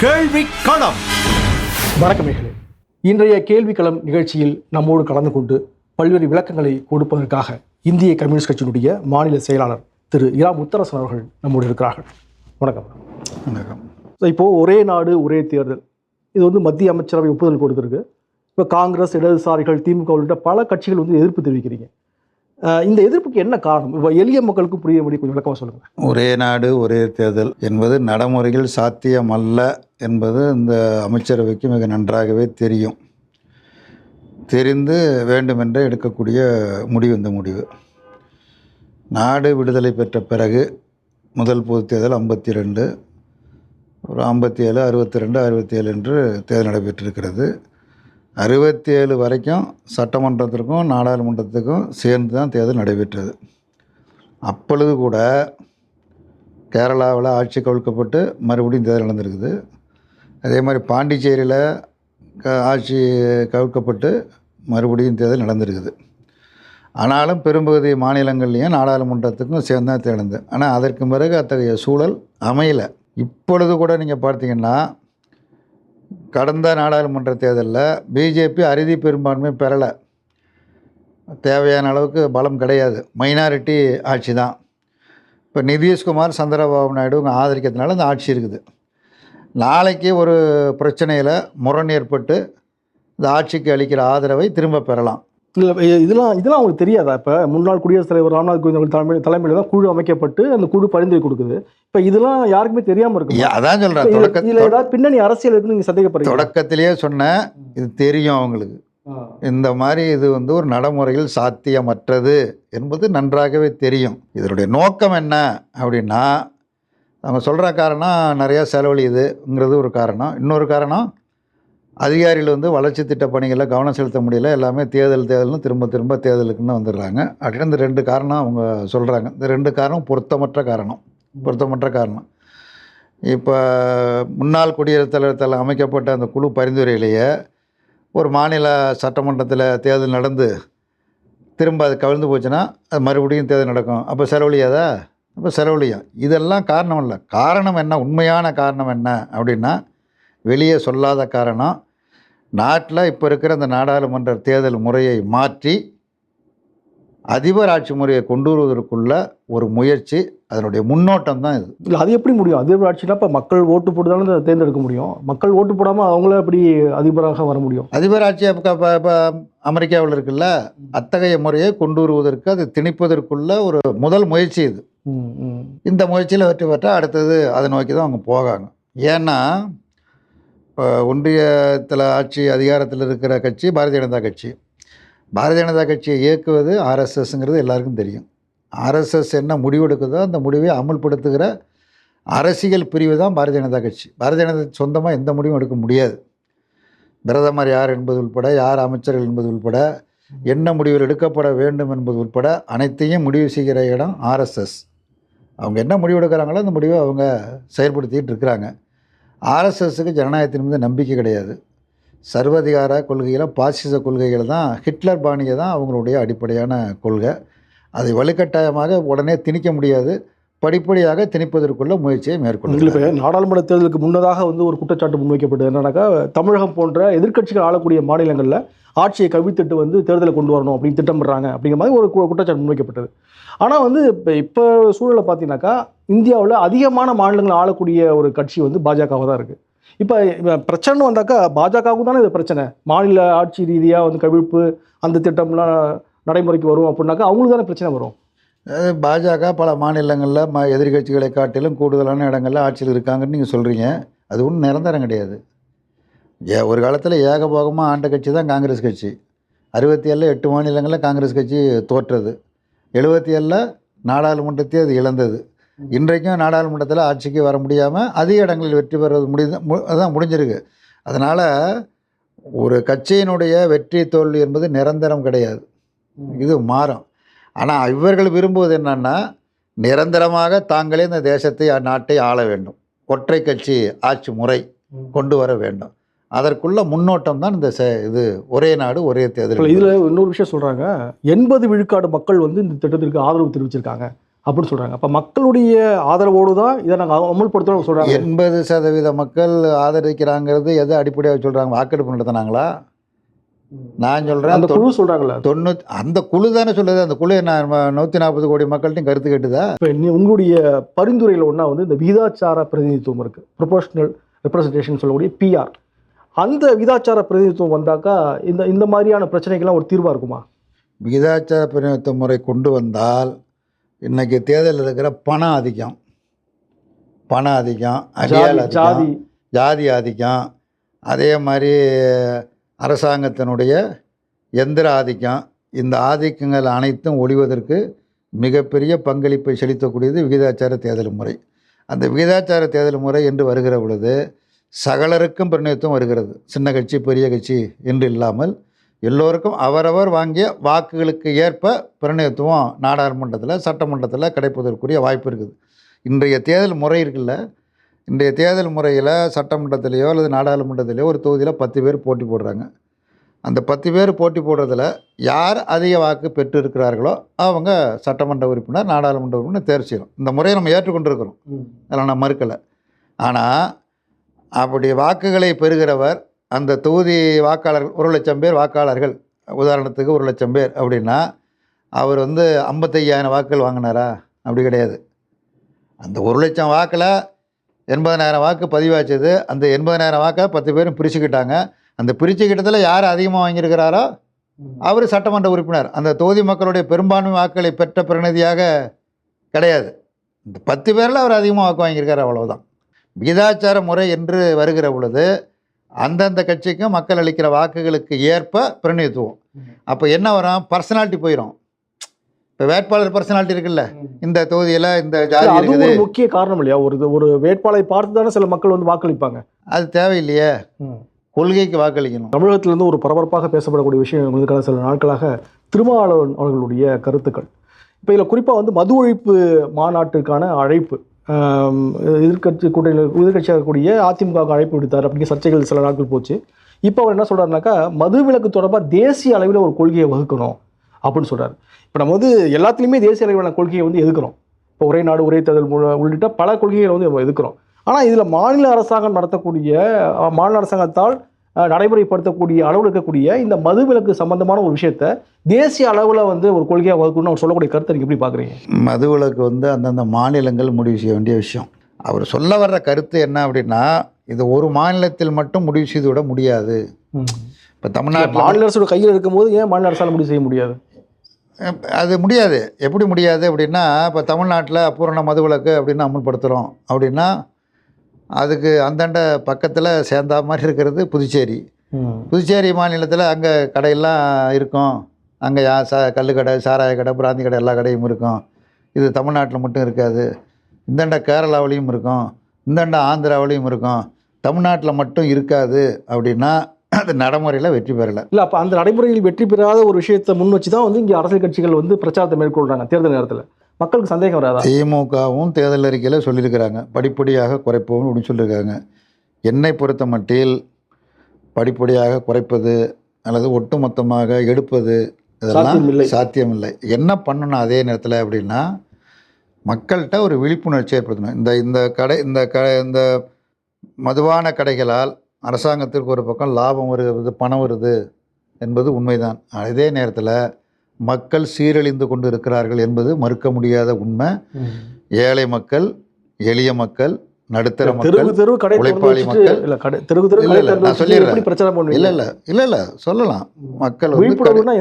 கேள்வி களம். வணக்கம் நேயர்களே இன்றைய கேள்விக்களம் நிகழ்ச்சியில் நம்மோடு கலந்து கொண்டு பல்வேறு விளக்கங்களை கொடுப்பதற்காக இந்திய கம்யூனிஸ்ட் கட்சியினுடைய மாநில செயலாளர் திரு இரா முத்தரசன் அவர்கள் நம்மோடு இருக்கிறார்கள். வணக்கம். வணக்கம். இப்போது ஒரே நாடு ஒரே தேர்தல். இது வந்து மத்திய அமைச்சரவை ஒப்புதல் கொடுத்துருக்கு. இப்போ காங்கிரஸ் இடதுசாரிகள் திமுக உள்ளிட்ட பல கட்சிகள் வந்து எதிர்ப்பு தெரிவிக்கிறீங்க. இந்த எதிர்ப்புக்கு என்ன காரணம்? இப்போ எளிய மக்களுக்கு புரியும்படி கொஞ்சம் விளக்கமாக சொல்லுங்கள் ஒரே நாடு ஒரே தேர்தல் என்பது நடைமுறையில் சாத்தியமல்ல என்பது இந்த அமைச்சரவைக்கு மிக நன்றாகவே தெரியும். தெரிந்து வேண்டுமென்றே எடுக்கக்கூடிய முடிவு இந்த முடிவு. நாடு விடுதலை பெற்ற பிறகு முதல் பொது தேர்தல் ஐம்பத்தி ரெண்டு ஒரு ஐம்பத்தி ஏழு அறுபத்தி ரெண்டு அறுபத்தி ஏழு என்று தேர்தல் நடைபெற்றிருக்கிறது. அறுபத்தி ஏழு வரைக்கும் சட்டமன்றத்திற்கும் நாடாளுமன்றத்துக்கும் சேர்ந்து தான் தேர்தல் நடைபெற்றது. அப்பொழுது கூட கேரளாவில் ஆட்சி கவிழ்க்கப்பட்டு மறுபடியும் தேர்தல் நடந்திருக்குது. அதே மாதிரி பாண்டிச்சேரியில் க ஆட்சி கவிழ்க்கப்பட்டு மறுபடியும் தேர்தல் நடந்திருக்குது. ஆனாலும் பெரும்பகுதி மாநிலங்கள்லேயும் நாடாளுமன்றத்துக்கும் சேர்ந்து தான் தேர்ந்தது ஆனால் அதற்கு பிறகு அத்தகைய சூழல் அமையலை. இப்பொழுது கூட நீங்கள் பார்த்தீங்கன்னா கடந்த நாடாளுமன்ற தேர்தலில் பிஜேபி அறுதி பெரும்பான்மை பெறலை. தேவையான அளவுக்கு பலம் கிடையாது. மைனாரிட்டி ஆட்சி தான். இப்போ நிதிஷ்குமார் சந்திரபாபு நாயுடுங்க ஆதரிக்கிறதுனால இந்த ஆட்சி இருக்குது. நாளைக்கு ஒரு பிரச்சனையில் முரண் ஏற்பட்டு இந்த ஆட்சிக்கு அளிக்கிற ஆதரவை திரும்ப பெறலாம். இல்லை இதெல்லாம் இதெல்லாம் அவங்களுக்கு தெரியாதா? இப்போ முன்னாள் குடியரசுத் தலைவர் ராம்நாத் கோவிந்த் தலைமை தலைமையில் தான் குழு அமைக்கப்பட்டு அந்த குழு பரிந்துரை கொடுக்குது. இப்போ இதெல்லாம் யாருக்குமே தெரியாமல் இருக்கு அதான் சொல்கிறேன் இதில் தொடக்க ஏதாவது பின்னணி அரசியல் இருக்குன்னு நீங்கள் சந்தேகப்படுறீங்க தொடக்கத்திலேயே சொன்னேன். இது தெரியும் அவங்களுக்கு. இந்த மாதிரி இது வந்து ஒரு நடைமுறையில் சாத்தியமற்றது என்பது நன்றாகவே தெரியும். இதனுடைய நோக்கம் என்ன அப்படின்னா அவங்க சொல்கிற காரணம் நிறையா செலவழியுதுங்கிறது ஒரு காரணம். இன்னொரு காரணம் அதிகாரிகள் வந்து வளர்ச்சி திட்ட பணிகளில் கவனம் செலுத்த முடியல. எல்லாமே தேர்தல் தேர்தல்னு திரும்ப திரும்ப தேர்தலுக்குன்னு வந்துடுறாங்க. அப்படின்னு இந்த ரெண்டு காரணம் அவங்க சொல்கிறாங்க இந்த ரெண்டு காரணம் பொருத்தமற்ற காரணம். பொருத்தமற்ற காரணம். இப்போ முன்னாள் குடியரசுத் தலைவர் தலை அமைக்கப்பட்ட அந்த குழு பரிந்துரையிலேயே ஒரு மாநில சட்டமன்றத்தில் தேர்தல் நடந்து திரும்ப அது கவிழ்ந்து போச்சுன்னா அது மறுபடியும் தேர்தல் நடக்கும். அப்போ செலவழியாதா? அப்போ செலவழியும். இதெல்லாம் காரணம் இல்லை. காரணம் என்ன? உண்மையான காரணம் என்ன? அப்படின்னா வெளியே சொல்லாத காரணம் நாட்டில் இப்போ இருக்கிற இந்த நாடாளுமன்ற தேர்தல் முறையை மாற்றி அதிபர் ஆட்சி முறையை கொண்டு வருவதற்குள்ள ஒரு முயற்சி அதனுடைய முன்னோட்டம் தான் இது. இல்லை அது எப்படி முடியும்? அதே ஆட்சினா இப்போ மக்கள் ஓட்டு போட்டு தானே தேர்ந்தெடுக்க முடியும்? மக்கள் ஓட்டு போடாமல் அவங்கள எப்படி அதிபராக வர முடியும்? அதிபர் ஆட்சி இப்போ இப்போ அமெரிக்காவில் இருக்குல்ல அத்தகைய முறையை கொண்டு வருவதற்கு அது திணிப்பதற்குள்ள ஒரு முதல் முயற்சி இது. இந்த முயற்சியில் வெற்றி பெற்றால் அடுத்தது அதை நோக்கி தான் அவங்க போகாங்க. ஏன்னா இப்போ ஒன்றியத்தில் ஆட்சி அதிகாரத்தில் இருக்கிற கட்சி பாரதிய ஜனதா கட்சி. பாரதிய ஜனதா கட்சியை இயக்குவது ஆர்எஸ்எஸ்ங்கிறது எல்லாருக்கும் தெரியும். ஆர்எஸ்எஸ் என்ன முடிவெடுக்குதோ அந்த முடிவை அமல்படுத்துகிற அரசியல் பிரிவு தான் பாரதிய ஜனதா கட்சி. பாரதிய ஜனதா சொந்தமாக எந்த முடிவும் எடுக்க முடியாது. பிரதமர் யார் என்பது உள்பட யார் அமைச்சர்கள் என்பது உள்பட என்ன முடிவில் எடுக்கப்பட வேண்டும் என்பது உட்பட அனைத்தையும் முடிவு செய்கிற இடம் ஆர்எஸ்எஸ். அவங்க என்ன முடிவு எடுக்கிறாங்களோ அந்த முடிவை அவங்க செயல்படுத்திகிட்டு இருக்கிறாங்க. ஆர்எஸ்எஸ்க்கு ஜனநாயகத்தின் மீது நம்பிக்கை கிடையாது. சர்வதிகார கொள்கையில் பாசிச கொள்கைகள் தான் ஹிட்லர் பாணியை தான் அவங்களுடைய அடிப்படையான கொள்கை. அதை வலுக்கட்டாயமாக உடனே திணிக்க முடியாது. படிப்படியாக திணிப்பதற்குள்ள முயற்சியை இதில் மேற்கொள்ளுங்கள் இப்போ நாடாளுமன்ற தேர்தலுக்கு முன்னதாக வந்து ஒரு குற்றச்சாட்டு முன்வைக்கப்பட்டது. என்னன்னாக்கா தமிழகம் போன்ற எதிர்க்கட்சிகள் ஆளக்கூடிய மாநிலங்களில் ஆட்சியை கவிழ்த்துட்டு வந்து தேர்தலை கொண்டு வரணும் அப்படின்னு திட்டமிடுறாங்க அப்படிங்கிற மாதிரி ஒரு கு- குற்றச்சாட்டு முன்வைக்கப்பட்டது. ஆனால் வந்து இப்போ இப்போ சூழலை பார்த்தீங்கன்னாக்கா இந்தியாவில் அதிகமான மாநிலங்கள் ஆளக்கூடிய ஒரு கட்சி வந்து பாஜகவாக தான் இருக்குது இப்போ பிரச்சனை வந்தாக்கா பாஜகவுக்கு தானே இது பிரச்சனை. மாநில ஆட்சி ரீதியாக வந்து கவிழ்ப்பு அந்த திட்டம்லாம் நடைமுறைக்கு வரும் அப்படின்னாக்கா அவங்களுக்கு தானே பிரச்சனை வரும். பாஜக பல மாநிலங்களில் ம எதிர்கட்சிகளை காட்டிலும் கூடுதலான இடங்களில் ஆட்சியில் இருக்காங்கன்னு நீங்கள் சொல்கிறீங்க அது ஒன்றும் நிரந்தரம் கிடையாது. ஏ ஒரு காலத்தில் ஏகபோகமாக ஆண்ட கட்சி தான் காங்கிரஸ் கட்சி. அறுபத்தி ஏழில் எட்டு மாநிலங்களில் காங்கிரஸ் கட்சி தோற்றது. எழுபத்தி ஏழில் நாடாளுமன்றத்தை அது இழந்தது. இன்றைக்கும் நாடாளுமன்றத்தில் ஆட்சிக்கு வர முடியாமல் அதிக இடங்களில் வெற்றி பெறுவது முடிந்த மு அதான் முடிஞ்சிருக்கு. அதனால் ஒரு கட்சியினுடைய வெற்றி தோல்வி என்பது நிரந்தரம் கிடையாது. இது மாறும். ஆனால் இவர்கள் விரும்புவது என்னன்னா நிரந்தரமாக தாங்களே இந்த தேசத்தை நாட்டை ஆள வேண்டும். ஒற்றை கட்சி ஆட்சி முறை கொண்டு வர வேண்டும். அதற்குள்ள முன்னோட்டம் தான் இந்த இது ஒரே நாடு ஒரே தேர்தல் இதில் இன்னொரு விஷயம் சொல்கிறாங்க எண்பது விழுக்காடு மக்கள் வந்து இந்த திட்டத்திற்கு ஆதரவு தெரிவிச்சிருக்காங்க அப்படின்னு சொல்றாங்க. அப்ப மக்களுடைய ஆதரவோடு தான் இதை நாங்கள் அமல்படுத்தணும் சொல்றாங்க. எண்பது சதவீத மக்கள் ஆதரிக்கிறாங்கிறது எதை அடிப்படையாக சொல்கிறாங்க வாக்கெடுப்பு நடத்தினாங்களா? நான் சொல்கிறேன் அந்த குழு சொல்றாங்கல்ல. தொண்ணூத்தி அந்த குழு தானே சொல்லுது. அந்த குழு என்ன நூற்றி நாற்பது கோடி மக்கள்கிட்டையும் கருத்து கேட்டுதா? இப்போ உங்களுடைய பரிந்துரையில் ஒன்றா வந்து இந்த விகிதாச்சார பிரதிநிதித்துவம் இருக்கு. ப்ரொபோஷனல் ரெப்ரசன்டேஷன் சொல்லக்கூடிய பிஆர் அந்த விகிதாச்சார பிரதிநிதித்துவம் வந்தாக்கா இந்த இந்த மாதிரியான பிரச்சனைகள்லாம் ஒரு தீர்வாக இருக்குமா? விகிதாச்சார பிரதிநிதித்துவ முறை கொண்டு வந்தால் இன்னைக்கு தேர்தலில் இருக்கிற பணம் அதிகம் பணம் அதிகம் ஜாதி. ஜாதி ஆதிக்கம். அதே மாதிரி அரசாங்கத்தினுடைய எந்திர ஆதிக்கம் இந்த ஆதிக்கங்கள் அனைத்தும் ஒழிவதற்கு மிகப்பெரிய பங்களிப்பை செலுத்தக்கூடியது விகிதாச்சார தேர்தல் முறை. அந்த விகிதாச்சார தேர்தல் முறை என்று வருகிற பொழுது சகலருக்கும் பிரணயத்துவம் வருகிறது. சின்ன கட்சி பெரிய கட்சி என்று இல்லாமல் எல்லோருக்கும் அவரவர் வாங்கிய வாக்குகளுக்கு ஏற்ப பிரணயத்துவம் நாடாளுமன்றத்தில் சட்டமன்றத்தில் கிடைப்பதற்குரிய வாய்ப்பு இருக்குது. இன்றைய தேர்தல் முறை இருக்குல்ல இன்றைய தேர்தல் முறையில் சட்டமன்றத்திலேயோ அல்லது நாடாளுமன்றத்திலேயோ ஒரு தொகுதியில் பத்து பேர் போட்டி போடுறாங்க. அந்த பத்து பேர் போட்டி போடுறதுல யார் அதிக வாக்கு பெற்றிருக்கிறார்களோ அவங்க சட்டமன்ற உறுப்பினர் நாடாளுமன்ற உறுப்பினர் தேர்வு செய்யணும். இந்த முறையை நம்ம ஏற்றுக்கொண்டிருக்கிறோம். அதில் நான் மறுக்கலை. ஆனால் அப்படி வாக்குகளை பெறுகிறவர் அந்த தொகுதி வாக்காளர்கள் ஒரு லட்சம் பேர் வாக்காளர்கள் உதாரணத்துக்கு ஒரு லட்சம் பேர் அப்படின்னா அவர் வந்து ஐம்பத்தையாயிரம் வாக்குகள் வாங்கினாரா? அப்படி கிடையாது. அந்த ஒரு லட்சம் வாக்கில் எண்பதனாயிரம் வாக்கு பதிவாச்சது. அந்த எண்பதனாயிரம் வாக்கை பத்து பேரும் பிரிச்சுக்கிட்டாங்க. அந்த பிரிச்சுக்கிட்டதில் யார் அதிகமாக வாங்கியிருக்கிறாரோ அவர் சட்டமன்ற உறுப்பினர். அந்த தொகுதி மக்களுடைய பெரும்பான்மை வாக்குகளை பெற்ற பிரதிநிதியாக கிடையாது. இந்த பத்து பேரில் அவர் அதிகமாக வாக்கு வாங்கியிருக்காரு அவ்வளோதான் விகிதாச்சார முறை என்று வருகிற பொழுது அந்தந்த கட்சிக்கும் மக்கள் அளிக்கிற வாக்குகளுக்கு ஏற்ப பிரதிநிதித்துவம். அப்போ என்ன வரும்? பர்சனாலிட்டி போயிடும் இப்போ வேட்பாளர் பர்சனாலிட்டி இருக்குல்ல இந்த தொகுதியில் இந்த ஜாதி இருக்குது. முக்கிய காரணம் இல்லையா? ஒரு ஒரு வேட்பாளரை பார்த்து தானே சில மக்கள் வந்து வாக்களிப்பாங்க. அது தேவையில்லையே. கொள்கைக்கு வாக்களிக்கணும். தமிழகத்திலிருந்து ஒரு பரபரப்பாக பேசப்படக்கூடிய விஷயம் கடந்த சில நாட்களாக திருமாவளவன் அவர்களுடைய கருத்துக்கள். இப்போ இதில் குறிப்பாக வந்து மது ஒழிப்பு மாநாட்டிற்கான அழைப்பு ஆம், எதிர்க்கட்சி கூட்டணியில் எதிர்க்கட்சியாக இருக்கக்கூடிய அதிமுக அழைப்பு விடுத்தார் அப்படிங்கிற சர்ச்சைகள் சில நாட்கள் போச்சு. இப்போ அவர் என்ன சொல்றாருனாக்கா மது விலக்கு தொடர்பாக தேசிய அளவில் ஒரு கொள்கையை வகுக்கணும். அப்படின்னு சொல்றாரு. இப்போ நம்ம வந்து எல்லாத்துலேயுமே தேசிய அளவிலான கொள்கையை வந்து எதுக்குறோம்? இப்போ ஒரே நாடு ஒரே தேர்தல் உள்ளிட்ட பல கொள்கைகளை வந்து நம்ம எதுக்குறோம்? ஆனால் இதில் மாநில அரசாங்கம் நடத்தக்கூடிய மாநில அரசாங்கத்தால் நடைமுறைப்படுத்தக்கூடிய அளவில் இருக்கக்கூடிய இந்த மதுவிலக்கு சம்பந்தமான ஒரு விஷயத்த தேசிய அளவில் வந்து ஒரு கொள்கையாக வகுக்கணும்னு அவர் சொல்லக்கூடிய கருத்தை நீங்கள் எப்படி பார்க்குறீங்க மதுவிலக்கு வந்து அந்தந்த மாநிலங்கள் முடிவு செய்ய வேண்டிய விஷயம். அவர் சொல்ல வர்ற கருத்து என்ன அப்படின்னா இது ஒரு மாநிலத்தில் மட்டும் முடிவு செய்து விட முடியாது. இப்போ தமிழ்நாட்டில் மாநில அரசோட கையில் இருக்கும்போது ஏன் மாநில அரசால் முடிவு செய்ய முடியாது? அது முடியாது. எப்படி முடியாது அப்படின்னா இப்போ தமிழ்நாட்டில் பூரண மதுவிலக்கு அப்படின்னு அமல்படுத்துகிறோம் அப்படின்னா அதுக்கு அந்தாண்ட பக்கத்தில் சேர்ந்தா மாதிரி இருக்கிறது புதுச்சேரி. புதுச்சேரி மாநிலத்தில் அங்கே கடையெல்லாம் இருக்கும். அங்கே யா சா கல்லுக்கடை சாராய கடை பிராந்தி கடை எல்லா கடையும் இருக்கும். இது தமிழ்நாட்டில் மட்டும் இருக்காது. இந்தாண்ட கேரளாவிலையும் இருக்கும். இந்தாண்ட ஆந்திராவிலையும் இருக்கும். தமிழ்நாட்டில் மட்டும் இருக்காது அப்படின்னா அது நடைமுறையில் வெற்றி பெறலை. இல்லை அப்போ அந்த நடைமுறையில் வெற்றி பெறாத ஒரு விஷயத்தை முன் வச்சு தான் வந்து இங்கே அரசியல் கட்சிகள் வந்து பிரச்சாரத்தை மேற்கொள்கிறாங்க தேர்தல் நேரத்தில். மக்களுக்கு சந்தேகம் வராதா? திமுகவும் தேர்தல் அறிக்கையில் சொல்லியிருக்கிறாங்க. படிப்படியாக குறைப்போம் அப்படின்னு சொல்லியிருக்காங்க. என்னை பொறுத்த மட்டில் படிப்படியாக குறைப்பது அல்லது ஒட்டுமொத்தமாக எடுப்பது. இதெல்லாம் சாத்தியமில்லை. என்ன பண்ணணும் அதே நேரத்தில் அப்படின்னா மக்கள்கிட்ட ஒரு விழிப்புணர்ச்சி ஏற்படுத்தணும். இந்த இந்த கடை இந்த க இந்த மதுவான கடைகளால் அரசாங்கத்திற்கு ஒரு பக்கம் லாபம் வருகிறது பணம் வருது என்பது உண்மைதான். அதே நேரத்தில் மக்கள் சீரழிந்து கொண்டு இருக்கிறார்கள் என்பது மறுக்க முடியாத உண்மை. ஏழை மக்கள் எளிய மக்கள் நடுத்தர மக்கள் உழைப்பாளி மக்கள். இல்ல நான் சொல்லிடுறேன். இல்லை இல்லை இல்லை இல்லை சொல்லலாம். மக்கள்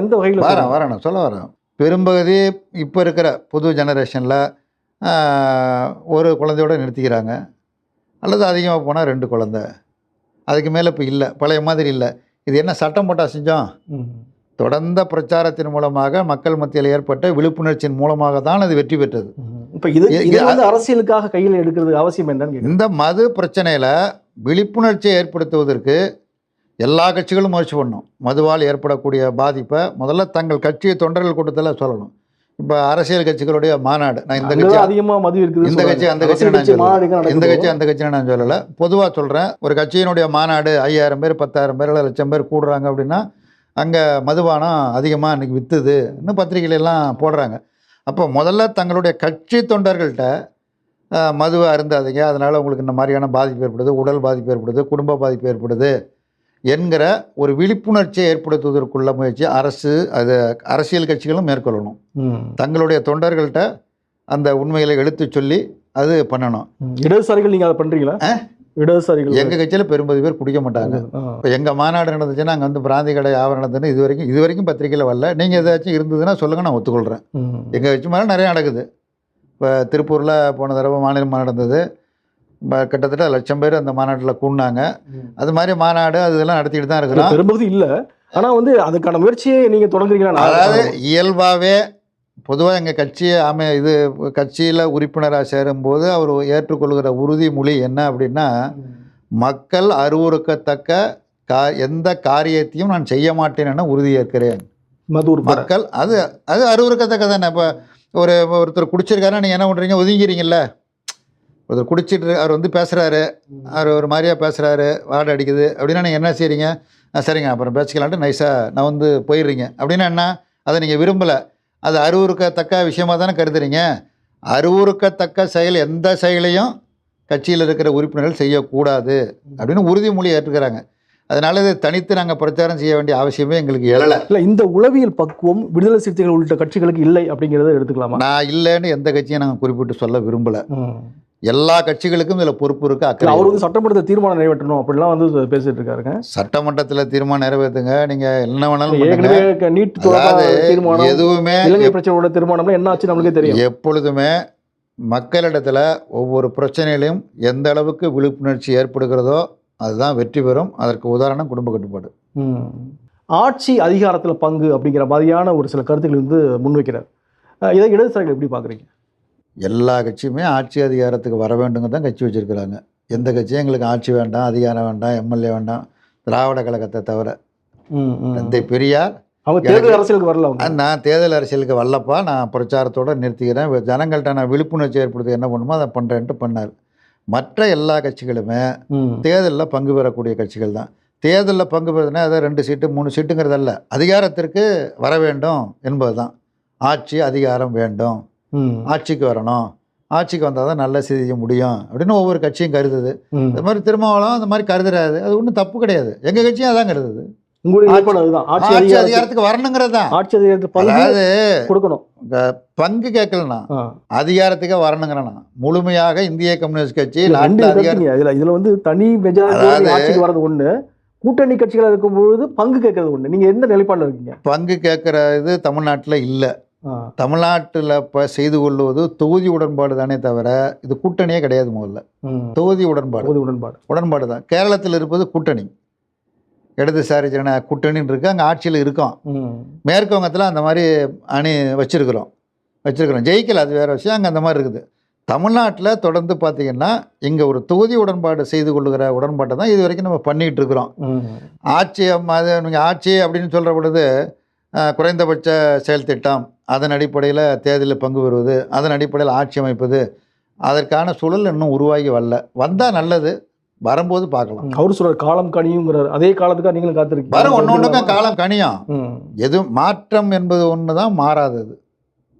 எந்த வகையில் வரேன் வரேன் நான் சொல்ல வரேன். பெரும்பகுதி இப்போ இருக்கிற புது ஜெனரேஷனில் ஒரு குழந்தையோட நிறுத்திக்கிறாங்க. அல்லது அதிகமாக போனால் ரெண்டு குழந்தை. அதுக்கு மேலே இப்போ இல்லை பழைய மாதிரி இல்லை. இது என்ன சட்டம் போட்டால் செஞ்சோம்? தொடர்ந்த பிரச்சாரத்தின் மூலமாக மக்கள் மத்தியில் ஏற்பட்ட விழிப்புணர்ச்சியின் மூலமாக தான் அது வெற்றி பெற்றது. இப்போ இது இது வந்து அரசியலுக்காக கையில் எடுக்கிறது அவசியம் என்னன்னு. இந்த மது பிரச்சனையில் விழிப்புணர்ச்சியை ஏற்படுத்துவதற்கு எல்லா கட்சிகளும் முயற்சி பண்ணணும். மதுவால் ஏற்படக்கூடிய பாதிப்பை முதல்ல தங்கள் கட்சியை தொண்டர்கள் கூட்டத்தில் சொல்லணும். இப்போ அரசியல் கட்சிகளுடைய மாநாடு. நான் இந்த கட்சி அதிகமா மது இருக்குது இந்த கட்சி, அந்த கட்சி நான் சொல்லல. இந்த கட்சி அந்த கட்சி நான் சொல்லலை. பொதுவாக சொல்கிறேன் ஒரு கட்சியினுடைய மாநாடு ஐயாயிரம் பேர் பத்தாயிரம் பேர் இல்லை லட்சம் பேர் கூடுறாங்க அப்படின்னா அங்கே மதுபானம் அதிகமாக இன்னைக்கு விற்றுது இன்னும் பத்திரிகையில எல்லாம் போடுறாங்க. அப்போ முதல்ல தங்களுடைய கட்சி தொண்டர்கள்ட்ட மதுவை அருந்தாதீங்க. அதனால் உங்களுக்கு இந்த மாதிரியான பாதிப்பு ஏற்படுது உடல் பாதிப்பு ஏற்படுது குடும்ப பாதிப்பு ஏற்படுது. என்கிற ஒரு விழிப்புணர்ச்சியை ஏற்படுத்துவதற்குள்ள முயற்சி அரசு அது அரசியல் கட்சிகளும் மேற்கொள்ளணும். தங்களுடைய தொண்டர்கள்ட்ட அந்த உண்மைகளை எடுத்து சொல்லி அது பண்ணணும். இடதுசாரிகள் நீங்க அதை பண்றீங்களா? இடதுசாரிகள். எங்கள் கட்சியில் பெரும்பது பேர் குடிக்க மாட்டாங்க. இப்போ எங்கள் மாநாடு நடந்துச்சுன்னா அங்கே வந்து பிராந்தி கடை நடந்ததுன்னு இது வரைக்கும் இது வரைக்கும் பத்திரிக்கையில் வரல. நீங்கள் ஏதாச்சும் இருந்ததுன்னா சொல்லுங்கள் நான் ஒத்துக்கொள்கிறேன். எங்கள் கட்சி மேலே நிறைய நடக்குது. இப்போ திருப்பூரில் போன தடவை மாநில மாநாடு நடந்தது. கிட்டத்தட்ட லட்சம் பேர் அந்த மாநாட்டில் கூடினாங்க. அது மாதிரி மாநாடு அது இதெல்லாம் நடத்திட்டு தான் இருக்கிறோம். பெரும்பகுதி இல்ல. ஆனா வந்து அதுக்கான முயற்சியை நீங்க தொடங்குறீங்களா? அதாவது இயல்பாகவே பொதுவாக எங்கள் கட்சி அமை இது கட்சியில் உறுப்பினராக சேரும்போது அவர் ஏற்றுக்கொள்கிற உறுதிமொழி என்ன அப்படின்னா மக்கள் அறிவுறுக்கத்தக்க கா எந்த காரியத்தையும் நான் செய்ய மாட்டேன் என உறுதியேற்கிறேன் மது உட்பட மக்கள் அது அது அறிவுறுக்கத்தக்க தானே இப்போ ஒரு ஒருத்தர் குடிச்சிருக்காருன்னா நீங்கள் என்ன பண்ணுறீங்க ஒதுங்கிறீங்கல்ல ஒருத்தர் குடிச்சிட்டு அவர் வந்து பேசுகிறாரு அவர் ஒரு மாதிரியா பேசுகிறாரு வாடை அடிக்குது. அப்படின்னா நீங்கள் என்ன செய்கிறீங்க "ஆ, சரிங்க அப்புறம் பேசிக்கலான்ட்டு நைஸாக நான் வந்து போயிடுறீங்க. அப்படின்னா என்ன? அதை நீங்கள் விரும்பலை. அது அறிவுறுக்கத்தக்க விஷயமா தானே கருதுறீங்க. அறிவுறுக்கத்தக்க செயல் எந்த செயலையும் கட்சியில் இருக்கிற உறுப்பினர்கள் செய்யக்கூடாது. அப்படின்னு உறுதிமொழி ஏற்றுக்கிறாங்க. அதனால இதை தனித்து நாங்கள் பிரச்சாரம் செய்ய வேண்டிய அவசியமே எங்களுக்கு எழலை. இல்ல இந்த உளவியல் பக்குவம் விடுதலை சிறுத்தைகள் உள்ளிட்ட கட்சிகளுக்கு இல்லை அப்படிங்கறத எடுத்துக்கலாமா? நான் இல்லைன்னு எந்த கட்சியும் நாங்கள் குறிப்பிட்டு சொல்ல விரும்பலை. எல்லா கட்சிகளுக்கும் இதில் பொறுப்பு இருக்குது இல்ல, அக்கறை அவர் வந்து சட்டமன்றத்தை தீர்மானம் நிறைவேற்றணும் அப்படிலாம் வந்து பேசிட்டு இருக்காருங்க சட்டமன்றத்தில் தீர்மானம் நிறைவேற்றுங்க நீங்கள் என்ன வேணாலும் நீட் தீர்மானம் எதுவுமே இலங்கை பிரச்சனையோட தீர்மானம்லாம் என்ன ஆச்சு நம்மளுக்கே தெரியும். எப்பொழுதுமே மக்களிடத்தில் ஒவ்வொரு பிரச்சனையிலையும் எந்த அளவுக்கு விழிப்புணர்ச்சி ஏற்படுகிறதோ அதுதான் வெற்றி பெறும். அதற்கு உதாரணம் குடும்ப கட்டுப்பாடு. ஆட்சி அதிகாரத்துல பங்கு அப்படிங்கிற மாதிரியான ஒரு சில கருத்துக்கள் வந்து முன்வைக்கிறார். இதை இடதுசாரிகள் எப்படி பாக்குறீங்க எல்லா கட்சியுமே ஆட்சி அதிகாரத்துக்கு வர வேண்டுங்க தான் கட்சி வச்சுருக்கிறாங்க. எந்த கட்சியும் எங்களுக்கு ஆட்சி வேண்டாம் அதிகாரம் வேண்டாம் எம்எல்ஏ வேண்டாம் திராவிட கழகத்தை தவிர. தந்தை பெரியார் அவங்க தேர்தல் அரசியலுக்கு வரல நான் தேர்தல் அரசியலுக்கு வரலப்பா நான் பிரச்சாரத்தோட நிறுத்திக்கிறேன். ஜனங்கள்ட்ட நான் விழிப்புணர்ச்சி ஏற்படுத்த என்ன பண்ணுமோ அதை பண்ணுறேன்ட்டு பண்ணார். மற்ற எல்லா கட்சிகளுமே. தேர்தலில் பங்கு பெறக்கூடிய கட்சிகள் தான். தேர்தலில் பங்கு பெறுதுன்னா அதை ரெண்டு சீட்டு மூணு சீட்டுங்கிறதல்ல. அதிகாரத்திற்கு வர வேண்டும் என்பது தான் ஆட்சி அதிகாரம் வேண்டும். ஆட்சிக்கு வரணும். ஆட்சிக்கு வந்தால் தான் நல்ல செய்ய முடியும். அப்படின்னு ஒவ்வொரு கட்சியும் கருதுது. அது மாதிரி திருமாவளம் அந்த மாதிரி கருதுறாரு. அது ஒன்றும் தப்பு கிடையாது. எங்கள் கட்சியும் அதான் கருதுது. ஆட்சி ஆட்சி அதிகாரத்துக்கு வரணுங்கிறது தான். ஆட்சி அதாவது கொடுக்கணும். பங்கு கேட்கலண்ணா. அதிகாரத்துக்கு வரணுங்கிறண்ணா முழுமையாக இந்திய கம்யூனிஸ்ட் கட்சி இதுல இதுல வந்து தனி மெஜாரிட்டி வர்றது ஒண்ணு கூட்டணி கட்சிகளா இருக்கும்பொழுது பங்கு கேட்கறது ஒண்ணு. நீங்க எந்த நிலைப்பாடுல இருக்கீங்க? பங்கு கேட்குற இது தமிழ்நாட்டில் இல்லை. தமிழ்நாட்டில் இப்போ செய்து கொள்வது தொகுதி உடன்பாடு தானே தவிர இது கூட்டணியே கிடையாது முதல்ல. தொகுதி உடன்பாடு. உடன்பாடு. உடன்பாடு தான். கேரளத்தில் இருப்பது கூட்டணி. இடதுசாரி ஜன கூட்டணின்னு இருக்குது அங்கே ஆட்சியில் இருக்கோம். ம். மேற்கு வங்கத்தில் அந்த மாதிரி அணி வச்சிருக்கிறோம். வச்சிருக்கிறோம். ஜெயிக்கல அது வேறு விஷயம். அங்கே அந்த மாதிரி இருக்குது. தமிழ்நாட்டில் தொடர்ந்து பார்த்தீங்கன்னா இங்கே ஒரு தொகுதி உடன்பாடு செய்து கொள்ளுகிற உடன்பாட்டை தான் இது வரைக்கும் நம்ம பண்ணிகிட்டு இருக்கிறோம். ஆட்சி அது நீங்கள் ஆட்சி அப்படின்னு சொல்கிற பொழுது குறைந்தபட்ச செயல் திட்டம் அதன் அடிப்படையில் தேர்தலில் பங்கு பெறுவது அதன் அடிப்படையில் ஆட்சி அமைப்பது அதற்கான சூழல் இன்னும் உருவாகி வரல. வந்தால் நல்லது வரும்போது பார்க்கலாம். அவரு சொல்ற காலம் கனியுங்கிறார். அதே காலத்துக்கா நீங்களும் காத்திருக்கீங்க. வரும் ஒன்று ஒன்றுக்கும் காலம் கனியும். ம். எது மாற்றம் என்பது ஒன்று தான் மாறாதது.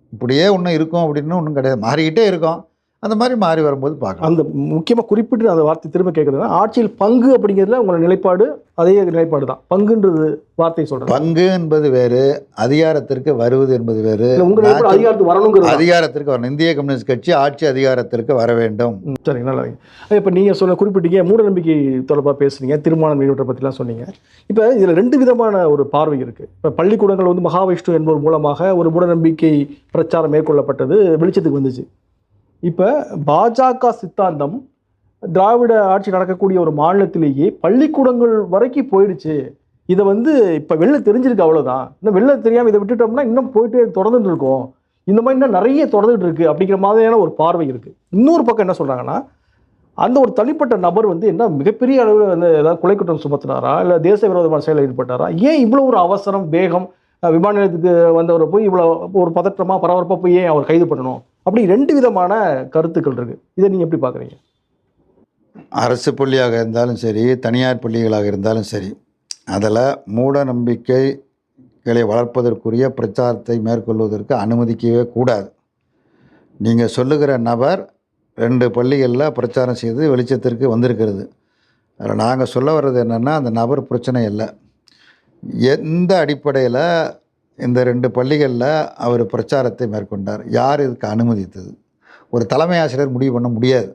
இப்படியே ஒன்று இருக்கும் அப்படின்னு ஒன்றும் கிடையாது. மாறிக்கிட்டே இருக்கும். அந்த மாதிரி மாறி வரும்போது பார்க்கலாம். அந்த முக்கியமா குறிப்பிட்டு அந்த வார்த்தை திரும்ப கேட்கறதுனா ஆட்சியில் பங்கு அப்படிங்கிறதுல உங்களோட நிலைப்பாடு அதே நிலைப்பாடு தான். பங்குன்றது வார்த்தை சொல்றேன் பங்கு என்பது வேறு அதிகாரத்திற்கு வருவது என்பது வேறு. இல்ல உங்க நிலைப்பாடு நான் அதிகாரத்துக்கு வரணுங்கிறது தான். அதிகாரத்திற்கு வரணும். இந்திய கம்யூனிஸ்ட் கட்சி ஆட்சி அதிகாரத்திற்கு வர வேண்டும். சரிங்க நல்லா இப்போ நீங்கள் சொன்ன குறிப்பிட்டீங்க மூட நம்பிக்கை தொடர்பாக பேசுனீங்க திருமணம் நிறைவேற்ற பற்றிலாம் சொன்னீங்க. இப்போ இதில் ரெண்டு விதமான ஒரு பார்வை இருக்குது இப்போ பள்ளிக்கூடங்கள் வந்து மகாவிஷ்ணு என்பவர் மூலமாக ஒரு மூட நம்பிக்கை பிரச்சாரம் மேற்கொள்ளப்பட்டது வெளிச்சத்துக்கு வந்துச்சு. இப்போ பாஜக சித்தாந்தம் திராவிட ஆட்சி நடக்கக்கூடிய ஒரு மாநிலத்திலேயே பள்ளிக்கூடங்கள் வரைக்கும் போயிடுச்சு. இதை வந்து இப்போ வெளில தெரிஞ்சிருக்கு அவ்வளோதான் இன்னும் வெளில தெரியாமல் இதை விட்டுட்டோம்னா இன்னும் போயிட்டு தொடர்ந்துட்டு இருக்கோம். இந்த மாதிரி இன்னும் நிறைய தொடர்ந்துட்டு இருக்குது அப்படிங்கிற மாதிரியான ஒரு பார்வை இருக்குது இன்னொரு பக்கம் என்ன சொல்கிறாங்கன்னா அந்த ஒரு தனிப்பட்ட நபர் வந்து என்ன மிகப்பெரிய அளவில் வந்து ஏதாவது கொலை குற்றம் சுமத்தினாரா? இல்லை தேச விரோதமான செயலில் ஈடுபட்டாரா? ஏன் இவ்வளோ ஒரு அவசரம் வேகம் விமான நிலையத்துக்கு வந்தவரை போய் இவ்வளோ ஒரு பதற்றமாக பரபரப்பாக போய் ஏன் அவர் கைது பண்ணணும்? அப்படி ரெண்டு விதமான கருத்துக்கள் இருக்குது இதை நீங்கள் எப்படி பார்க்குறீங்க? அரசு பள்ளியாக இருந்தாலும் சரி தனியார் பள்ளிகளாக இருந்தாலும் சரி அதில் மூட நம்பிக்கைகளை வளர்ப்பதற்குரிய பிரச்சாரத்தை மேற்கொள்வதற்கு அனுமதிக்கவே கூடாது. நீங்கள் சொல்லுகிற நபர் ரெண்டு பள்ளிகளில் பிரச்சாரம் செய்து வெளிச்சத்திற்கு வந்திருக்கிறது. அதில் நாங்கள் சொல்ல வர்றது என்னென்னா அந்த நபர் பிரச்சனை இல்லை. எந்த அடிப்படையில் இந்த ரெண்டு பள்ளிகளில் அவர் பிரச்சாரத்தை மேற்கொண்டார். யார் இதுக்கு அனுமதித்தது? ஒரு தலைமை ஆசிரியர் முடிவு பண்ண முடியாது.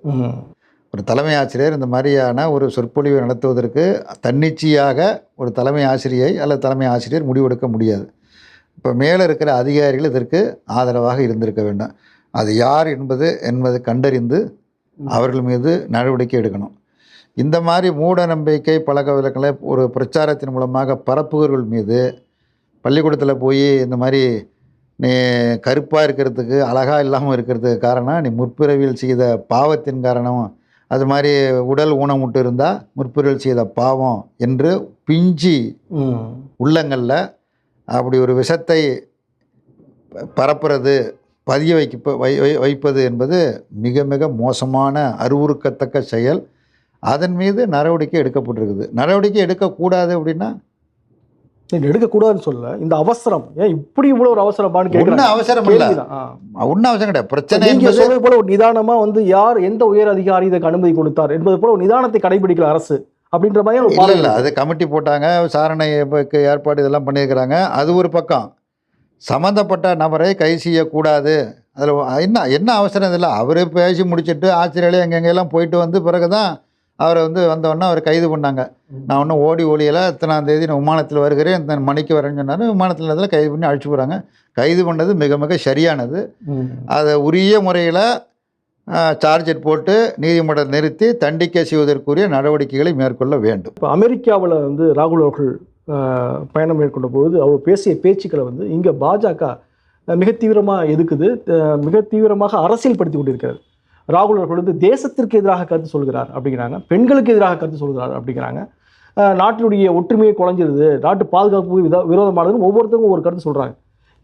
ஒரு தலைமை ஆசிரியர் இந்த மாதிரியான ஒரு சொற்பொழிவை நடத்துவதற்கு தன்னிச்சையாக ஒரு தலைமை ஆசிரியை அல்லது தலைமை ஆசிரியர் முடிவெடுக்க முடியாது. இப்போ மேலே இருக்கிற அதிகாரிகள் இதற்கு ஆதரவாக இருந்திருக்க வேண்டும். அது யார் என்பது என்பதை கண்டறிந்து அவர்கள் மீது நடவடிக்கை எடுக்கணும். இந்த மாதிரி மூட நம்பிக்கை பழக்க வழக்கங்களை ஒரு பிரச்சாரத்தின் மூலமாக பரப்புகிறவர்கள் மீது பள்ளிக்கூடத்தில் போய் இந்த மாதிரி நீ கருப்பாக இருக்கிறதுக்கு அழகாக இல்லாமல் இருக்கிறதுக்கு காரணம் நீ முற்பிறவியில் செய்த பாவத்தின் காரணம். அது மாதிரி உடல் ஊனமுட்டு இருந்தால் முற்பிறவியில் செய்த பாவம் என்று பிஞ்சி உள்ளங்களில் அப்படி ஒரு விஷத்தை பரப்புறது பதிய வைக்க வை வை- வைப்பது என்பது மிக மிக மோசமான அறிவுறுக்கத்தக்க செயல். அதன் மீது நடவடிக்கை எடுக்கப்பட்டிருக்குது. நடவடிக்கை எடுக்கக்கூடாது அப்படின்னா இது எடுக்கக்கூடாதுன்னு சொல்ல. இந்த அவசரம். ஏன் இப்படி இவ்வளவு ஒரு அவசரமானு ஒன்றும் கேட்குறாங்க அவசரம் இல்லை. ஒன்றும் அவசரம் கிடையாது. பிரச்சனை நீங்க என்பது சொல்றது போல ஒரு நிதானமா வந்து யார் எந்த உயர் அதிகாரி இதற்கு அனுமதி கொடுத்தார் என்பது போல ஒரு நிதானத்தை கடைபிடிக்கல அரசு அப்படின்ற மாதிரி இல்லை இல்லை. அது கமிட்டி போட்டாங்க. விசாரணைக்கு ஏற்பாடு இதெல்லாம் பண்ணியிருக்கிறாங்க. அது ஒரு பக்கம். சம்மந்தப்பட்ட நபரை கை செய்யக்கூடாது. அதில் என்ன என்ன அவசரம் இதில் அவர் பேசி முடிச்சிட்டு ஆசிரியர்களே எங்கெங்கெல்லாம் போயிட்டு வந்து பிறகு தான் அவரை வந்து வந்தோடனே அவரை கைது பண்ணாங்க. நான் ஒன்றும் ஓடி ஒளியல இத்தனாம் தேதி நான் விமானத்தில் வருகிறேன் இத்தனை மணிக்கு வரேன்னு சொன்னார். விமானத்தில் இருந்ததில் கைது பண்ணி அழைச்சி போகிறாங்க கைது பண்ணது மிக மிக சரியானது. அதை உரிய முறையில் சார்ஜர் போட்டு நீதிமன்றம் நிறுத்தி தண்டிக்கை செய்வதற்குரிய நடவடிக்கைகளை மேற்கொள்ள வேண்டும். இப்போ அமெரிக்காவில் வந்து ராகுல் அவர்கள் பயணம் மேற்கொண்ட பொழுது அவர் பேசிய பேச்சுக்களை வந்து இங்கே பாஜக மிக தீவிரமாக எதுக்குது? மிக தீவிரமாக அரசியல்படுத்தி கொண்டிருக்கிறது. ராகுல் அவர்கள் வந்து தேசத்திற்கு எதிராக கருத்து சொல்கிறார் அப்படிங்கிறாங்க. பெண்களுக்கு எதிராக கருத்து சொல்கிறார் அப்படிங்கிறாங்க. நாட்டினுடைய ஒற்றுமையை குறைஞ்சிருது. நாட்டு பாதுகாப்புக்கு வித விரோதமானதுன்னு ஒவ்வொருத்தருக்கும் ஒவ்வொரு கருத்து சொல்கிறாங்க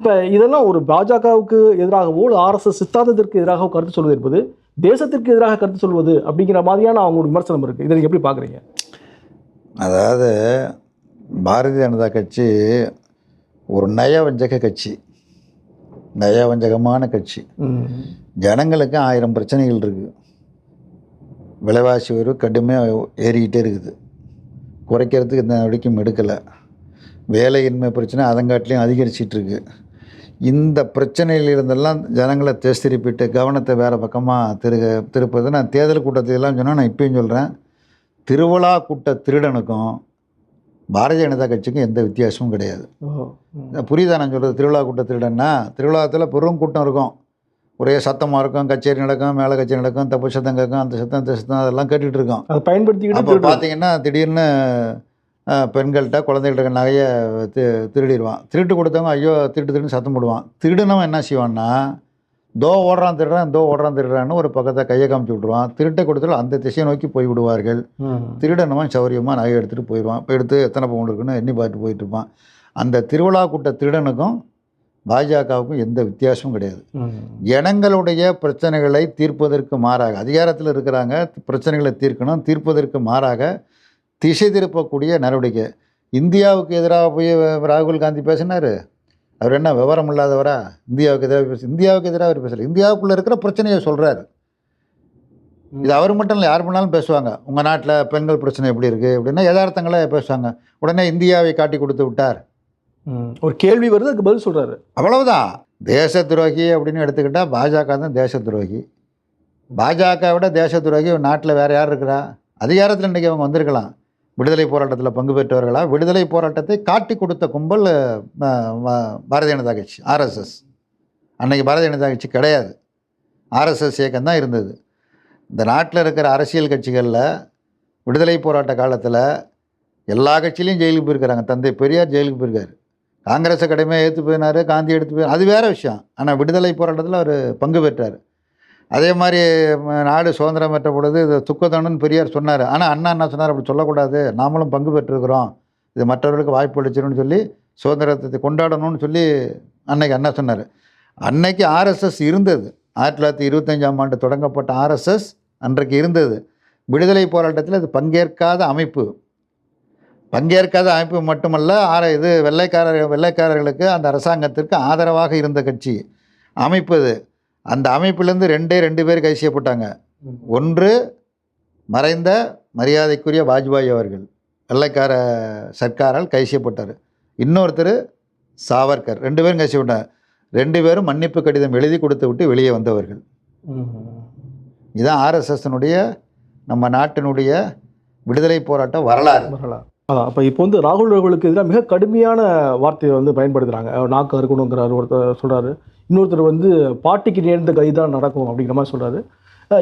இப்போ இதெல்லாம் ஒரு பாஜகவுக்கு எதிராகவோ ஒரு ஆர்எஸ்எஸ் சித்தாந்தத்திற்கு எதிராகவோ கருத்து சொல்வது என்பது தேசத்திற்கு எதிராக கருத்து சொல்வது அப்படிங்கிற மாதிரியான அவங்களோட விமர்சனம் இருக்குது இதை நீங்கள் எப்படி பார்க்குறீங்க அதாவது பாரதிய ஜனதா கட்சி ஒரு நயவஞ்சக கட்சி. நயவஞ்சகமான கட்சி. ஜனங்களுக்கு ஆயிரம் பிரச்சனைகள் இருக்குது விலைவாசி உயர்வு கடுமையாக ஏறிக்கிட்டே இருக்குது. குறைக்கிறதுக்கு எந்த நடவடிக்கையும் எடுக்கலை. வேலையின்மை பிரச்சனை அதங்காட்டிலையும் அதிகரிச்சிட்டு இருக்கு. இந்த பிரச்சனையிலிருந்தெல்லாம் ஜனங்களை திசை திருப்பிட்டு கவனத்தை வேறு பக்கமாக திரு திருப்பது. நான் தேர்தல் கூட்டத்திலாம் சொன்னால் நான் இப்பயும் சொல்கிறேன் திருவிழா கூட்ட திருடனுக்கும் பாரதிய ஜனதா கட்சிக்கும் எந்த வித்தியாசமும் கிடையாது. புரியுதா நான் சொல்கிறது திருவிழா கூட்ட திருடன்னா திருவிழாத்தில் பெரும் கூட்டம் இருக்கும். ஒரே சத்தமாக இருக்கும் கச்சேரி நடக்கும் மேலே கச்சேரி நடக்கும் தப்பு சத்தம் கேட்கும் அந்த சத்தம் இந்த சத்தம் அதெல்லாம் கேட்டுட்டு இருக்கோம். அதை பயன்படுத்திக்கிட்டு அப்போ. பார்த்தீங்கன்னா திடீர்னு பெண்கள்கிட்ட குழந்தைகள்ட்ட இருக்க நகையை தி திருடிடுவான். திருட்டு கொடுத்தவங்க ஐயோ திருட்டு திருட்டு சத்தம் போடுவான். திருடுனவன் என்ன செய்வான்னா தோ ஓடுறான் திருடுறான் தோ ஓடுறான் திருடுறான்னு ஒரு பக்கத்தை கையை காமிச்சு விட்ருவான் திருட்டை கொடுத்தாலும் அந்த திசையை நோக்கி போய் விடுவார்கள். ம். திருடனவன் சௌரியமாக நகை எடுத்துகிட்டு போயிடுவான். இப்போ எடுத்து எத்தனை பவுன் இருக்குன்னு எண்ணி பார்த்து போயிட்டு இருப்பான். அந்த திருவிழா கூட்ட திருடனுக்கும் பாஜகவுக்கும் எந்த வித்தியாசமும் கிடையாது. ஜனங்களுடைய பிரச்சனைகளை தீர்ப்பதற்கு மாறாக அதிகாரத்தில் இருக்கிறாங்க பிரச்சனைகளை தீர்க்கணும் தீர்ப்பதற்கு மாறாக திசை திருப்பக்கூடிய நடவடிக்கை. இந்தியாவுக்கு எதிராக போய் ராகுல் காந்தி பேசினார். அவர் என்ன விவரம் இல்லாதவரா? இந்தியாவுக்கு எதிராக பேச இந்தியாவுக்கு எதிராக அவர் பேசல. இந்தியாவுக்குள்ளே இருக்கிற பிரச்சனையை சொல்கிறார் இது அவர் மட்டும் இல்லை யார் பண்ணாலும் பேசுவாங்க. உங்கள் நாட்டில் பெண்கள் பிரச்சனை எப்படி இருக்குது அப்படின்னா யதார்த்தங்களே பேசுவாங்க. உடனே இந்தியாவை காட்டி கொடுத்து விட்டார். ஒரு கேள்வி வருது அதுக்கு பதில் சொல்கிறாரு அவ்வளவுதான். தேச துரோகி அப்படின்னு எடுத்துக்கிட்டால் பாஜக தான் தேச துரோகி பாஜக விட தேச துரோகி நாட்டில் வேறு யார் இருக்கிறா? அதிகாரத்தில் இன்றைக்கி அவங்க வந்திருக்கலாம். விடுதலை போராட்டத்தில் பங்கு பெற்றவர்களா? விடுதலை போராட்டத்தை காட்டி கொடுத்த கும்பல் பாரதிய ஜனதா கட்சி ஆர்எஸ்எஸ். அன்னைக்கு பாரதிய ஜனதா கட்சி கிடையாது. ஆர்எஸ்எஸ் இயக்கம் தான் இருந்தது. இந்த நாட்டில் இருக்கிற அரசியல் கட்சிகளில் விடுதலை போராட்ட காலத்தில் எல்லா கட்சியிலையும் ஜெயிலுக்கு போயிருக்கிறாங்க. தந்தை பெரியார் ஜெயிலுக்கு போயிருக்காரு. காங்கிரஸை கடமையாக ஏற்று போயினார் காந்தி எடுத்து போய் அது வேறு விஷயம். ஆனால் விடுதலை போராட்டத்தில் அவர் பங்கு பெற்றார். அதே மாதிரி நாடு சுதந்திரம் பெற்ற பொழுது இது துக்கத்தணுன்னு பெரியார் சொன்னார். ஆனால் அண்ணா என்ன சொன்னார்? அப்படி சொல்லக்கூடாது. நாமளும் பங்கு பெற்றிருக்கிறோம். இது மற்றவர்களுக்கு வாய்ப்பு அளிச்சிரும்னு சொல்லி சுதந்திரத்தை கொண்டாடணும்னு சொல்லி அன்னைக்கு அண்ணா சொன்னார். அன்னைக்கு ஆர்எஸ்எஸ் இருந்தது. ஆயிரத்தி தொள்ளாயிரத்தி இருபத்தஞ்சாம் ஆண்டு தொடங்கப்பட்ட ஆர்எஸ்எஸ் அன்றைக்கு இருந்தது. விடுதலை போராட்டத்தில் அது பங்கேற்காத அமைப்பு. பங்கேற்காத அமைப்பு மட்டுமல்ல ஆர இது வெள்ளைக்காரர் வெள்ளைக்காரர்களுக்கு அந்த அரசாங்கத்திற்கு ஆதரவாக இருந்த கட்சி அமைப்பு அது. அந்த அமைப்பிலேருந்து ரெண்டே ரெண்டு பேர் கைது செய்யப்பட்டாங்க. ஒன்று மறைந்த மரியாதைக்குரிய வாஜ்பாய் அவர்கள் வெள்ளைக்கார சர்க்காரால் கைது செய்யப்பட்டார். இன்னொருத்தர் சாவர்கர் ரெண்டு பேரும் கைது செய்யப்பட்டார் ரெண்டு பேரும் மன்னிப்பு கடிதம் எழுதி கொடுத்து விட்டு வெளியே வந்தவர்கள். இதுதான் ஆர்எஸ்எஸ்னுடைய நம்ம நாட்டினுடைய விடுதலை போராட்ட வரலாறு. வரலாறு. அதான் அப்போ இப்போ வந்து ராகுல் அவர்களுக்கு எதிராக மிக கடுமையான வார்த்தையை வந்து பயன்படுத்துகிறாங்க அவர் நாக்கு அறுக்கணுங்கிறார் ஒருத்தர் சொல்கிறாரு இன்னொருத்தர் வந்து பாட்டிக்கு நேர்ந்த கை தான் நடக்கும் அப்படிங்கிற மாதிரி சொல்கிறாரு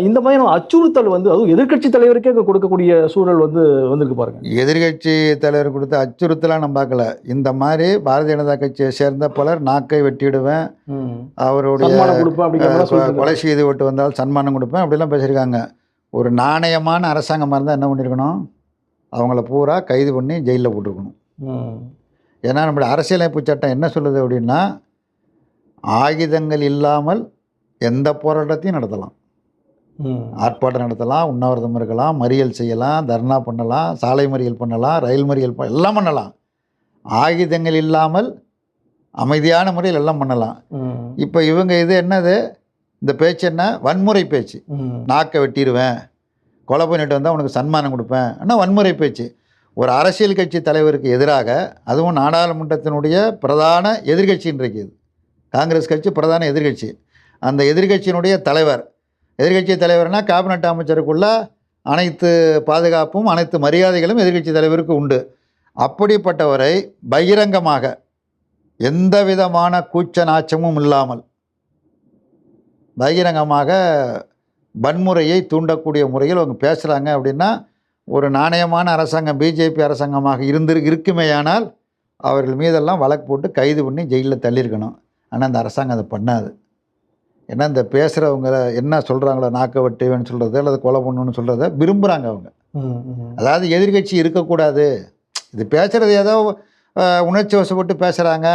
இந்த மாதிரியான அச்சுறுத்தல் வந்து அதுவும் எதிர்க்கட்சி தலைவருக்கே கொடுக்கக்கூடிய சூழல் வந்து வந்திருக்கு பாருங்க. எதிர்கட்சி தலைவர் கொடுத்த அச்சுறுத்தலாம் நம்ம பார்க்கல. இந்த மாதிரி பாரதிய ஜனதா கட்சியை சேர்ந்த பலர் நாக்கை வெட்டிடுவேன். அவருடைய கொலை செய்து விட்டு வந்தால் சன்மானம் கொடுப்பேன். அப்படிலாம் பேசியிருக்காங்க. ஒரு நாணயமான அரசாங்கமாக இருந்தால் என்ன பண்ணியிருக்கணும் அவங்கள பூரா கைது பண்ணி ஜெயிலில் போட்டிருக்கணும். ஏன்னா நம்மளுடைய அரசியலமைப்பு சட்டம் என்ன சொல்லுது அப்படின்னா ஆயுதங்கள் இல்லாமல் எந்த போராட்டத்தையும் நடத்தலாம். ஆர்ப்பாட்டம் நடத்தலாம் உண்ணாவிரதம் இருக்கலாம் மறியல் செய்யலாம் தர்ணா பண்ணலாம் சாலை மறியல் பண்ணலாம் ரயில் மறியல் எல்லாம் பண்ணலாம் ஆயுதங்கள் இல்லாமல் அமைதியான முறையில் எல்லாம் பண்ணலாம். இப்போ இவங்க இது என்னது இந்த பேச்சு என்ன வன்முறை பேச்சு. நாக்கை வெட்டிடுவேன் கொலை பண்ணிட்டு வந்தால் உனக்கு சன்மானம் கொடுப்பேன். ஆனால் வன்முறை பேச்சு. ஒரு அரசியல் கட்சி தலைவருக்கு எதிராக அதுவும் நாடாளுமன்றத்தினுடைய பிரதான எதிர்கட்சி இன்றைக்கு இது. காங்கிரஸ் கட்சி பிரதான எதிர்கட்சி. அந்த எதிர்க்கட்சியினுடைய தலைவர். எதிர்க்கட்சி தலைவர்னா கேபினட் அமைச்சருக்குள்ள அனைத்து பாதுகாப்பும் அனைத்து மரியாதைகளும் எதிர்கட்சி தலைவருக்கு உண்டு. அப்படிப்பட்டவரை பகிரங்கமாக எந்த விதமான கூச்ச நாச்சமும் இல்லாமல் பகிரங்கமாக வன்முறையை தூண்டக்கூடிய முறையில் அவங்க பேசுகிறாங்க அப்படின்னா ஒரு நாணயமான அரசாங்கம் பிஜேபி அரசாங்கமாக இருந்து இருக்குமேயானால் அவர்கள் மீதெல்லாம் வழக்கு போட்டு கைது பண்ணி ஜெயிலில் தள்ளியிருக்கணும். ஆனால் அந்த அரசாங்கம் அதை பண்ணாது. ஏன்னா இந்த பேசுகிறவங்க என்ன சொல்கிறாங்களோ நாக்க வெட்டுவேன்னு சொல்கிறது அல்லது கொலை பண்ணணும்னு சொல்கிறத விரும்புகிறாங்க அவங்க. அதாவது எதிர்க்கட்சி இருக்கக்கூடாது. இது பேசுகிறது ஏதோ உணர்ச்சி வசப்பட்டு பேசுகிறாங்க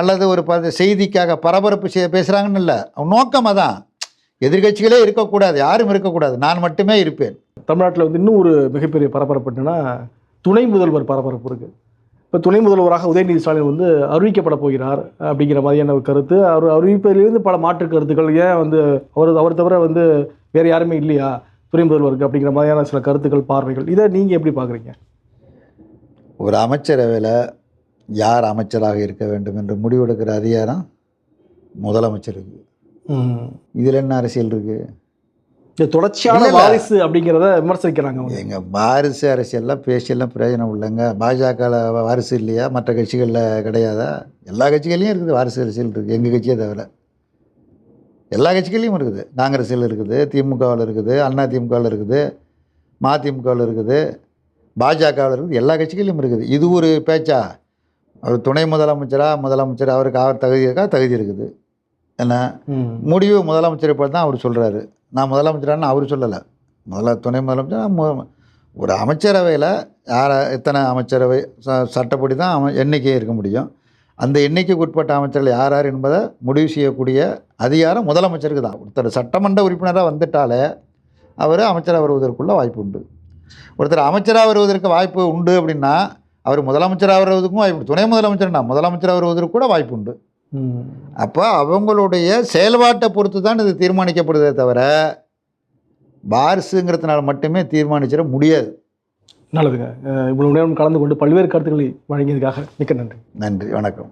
அல்லது ஒரு ப செய்திக்காக பரபரப்பு செய்ய பேசுகிறாங்கன்னு இல்லை. நோக்கம் அதான். எதிர்க்கட்சிகளே இருக்கக்கூடாது யாரும் இருக்கக்கூடாது. நான் மட்டுமே இருப்பேன். தமிழ்நாட்டில் வந்து இன்னும் ஒரு மிகப்பெரிய பரபரப்பு என்னன்னா துணை முதல்வர் பரபரப்பு இருக்கு. இப்போ துணை முதல்வராக உதயநிதி ஸ்டாலின் வந்து அறிவிக்கப்பட போகிறார் அப்படிங்கிற மாதிரியான ஒரு கருத்து. அவர் அறிவிப்பதிலிருந்து பல மாற்று கருத்துக்கள் ஏன் வந்து அவர் அவர் தவிர வந்து வேறு யாருமே இல்லையா? துணை முதல்வருக்கு அப்படிங்கிற மாதிரியான சில கருத்துக்கள் பார்வைகள். இதை நீங்கள் எப்படி பார்க்குறீங்க? ஒரு அமைச்சரவையில் யார் அமைச்சராக இருக்க வேண்டும் என்று முடிவெடுக்கிற அதிகாரம் முதலமைச்சருக்கு. இதில் என்ன அரசியல் இருக்குது இந்த தொடர்ச்சியான. வாரிசு அப்படிங்கிறத விமர்சிக்கிறாங்க எங்க வாரிசு அரசியல்லாம் பேசியெல்லாம் பிரயோஜனம் இல்லைங்க. பாஜகவில் வாரிசு இல்லையா? மற்ற கட்சிகளில் கிடையாதா? எல்லா கட்சிகள்லையும் இருக்குது வாரிசு அரசியல் இருக்குது எங்கள் கட்சியை தவிர. எல்லா கட்சிகள்லையும் இருக்குது. காங்கிரஸில் இருக்குது திமுகவில் இருக்குது அண்ணா திமுகவில் இருக்குது மதிமுகவில் இருக்குது பாஜகவில் இருக்குது. எல்லா கட்சிகள்லையும் இருக்குது. இது ஒரு பேச்சா? அவர் துணை முதலமைச்சராக முதலமைச்சர் அவருக்கு அவர் தகுதி இருக்கா? தகுதி இருக்குது. என்ன. முடிவு முதலமைச்சரை பார்த்து தான் அவர் சொல்கிறாரு நான் முதலமைச்சரான்னு அவர் சொல்லலை முதல்ல துணை முதலமைச்சர் ஒரு அமைச்சரவையில் யாரை எத்தனை அமைச்சரவை ச- சட்டப்படி தான் அம எண்ணிக்கை இருக்க முடியும் அந்த எண்ணிக்கைக்கு உட்பட்ட அமைச்சர்கள் யார் யார் என்பதை முடிவு செய்யக்கூடிய அதிகாரம் முதலமைச்சருக்கு தான் ஒருத்தர் சட்டமன்ற உறுப்பினராக வந்துட்டாலே அவர் அமைச்சராக வருவதற்குள்ள வாய்ப்பு உண்டு ஒருத்தர் அமைச்சராக வருவதற்கு வாய்ப்பு உண்டு அப்படின்னா அவர் முதலமைச்சராக வருவதற்கும் வாய்ப்பு. துணை முதலமைச்சர்னா முதலமைச்சராக வருவதற்கு கூட வாய்ப்பு உண்டு. அப்போ அவங்களுடைய செயல்பாட்டை பொறுத்து தான் இது தீர்மானிக்கப்படுதே தவிர வாரிசுங்கிறதுனால மட்டுமே தீர்மானிச்சிட முடியாது. நல்லதுங்க. இவ்வளவு நேரம் கலந்து கொண்டு பல்வேறு கருத்துக்களை வழங்கியதுக்காக மிக்க நன்றி. நன்றி. வணக்கம்.